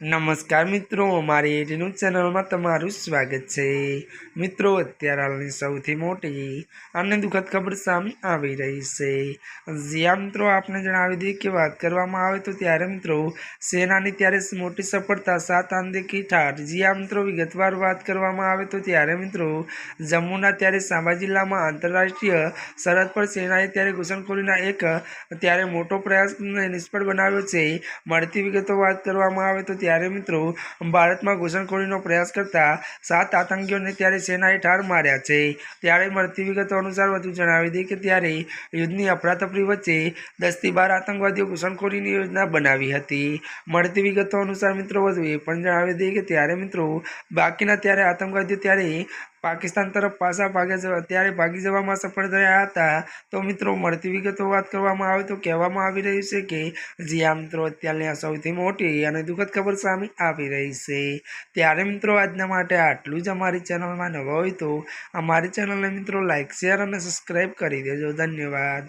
નમસ્કાર મિત્રો મારી એટીનું ચેનલમાં તમારું સ્વાગત છે. મિત્રો, અત્યારે હાલની સૌથી મોટી અને દુઃખદ ખબર સામે આવી રહી છે. જ્યાં મિત્રો, આપને જણાવી દઈએ કે વાત કરવામાં આવે તો ત્યારે, મિત્રો, સેનાની ત્યારે મોટી સફળતા સાત આંદેકી ઠાઠ જ્યાં મિત્રો, વિગતવાર વાત કરવામાં આવે તો ત્યારે, મિત્રો, જમ્મુના ત્યારે સાંબા જિલ્લામાં આંતરરાષ્ટ્રીય સરહદ પર સેનાએ ત્યારે ઘૂસણખોરીના એક, ત્યારે મોટો પ્રયાસ નિષ્ફળ બનાવ્યો છે. મળતી વિગતો વાત કરવામાં આવે તો ત્યારે મિત્રો ભારતમાં ઘૂસણખોરીનો પ્રયાસ કરતા સાત આતંકીઓને ત્યારે સેનાએ ઠાર માર્યા છે. ત્યારે મળતી વિગતો અનુસાર વધુ જણાવી દઈએ કે ત્યારે યુદ્ધની અફરાતફરી વચ્ચે દસથી બાર આતંકવાદીઓ ઘૂસણખોરીની યોજના બનાવી હતી. મળતી વિગતો અનુસાર મિત્રો વધુ એ પણ જણાવી દઈએ કે ત્યારે મિત્રો બાકીના ત્યારે આતંકવાદીઓ ત્યારે પાકિસ્તાન તરફ પાછા ભાગે જવા, ત્યારે ભાગી જવામાં સફળ થયા હતા. તો મિત્રો, મળતી વિગતો વાત કરવામાં આવે તો કહેવામાં આવી રહ્યું છે કે જ્યાં મિત્રો, અત્યારની આ સૌથી મોટી અને દુઃખદ ખબર સામે આવી રહી છે. ત્યારે મિત્રો, આજના માટે આટલું જ અમારી ચેનલમાં નવા હોય તો અમારી ચેનલને મિત્રો લાઇક શેર અને સબસ્ક્રાઈબ કરી દેજો. ધન્યવાદ.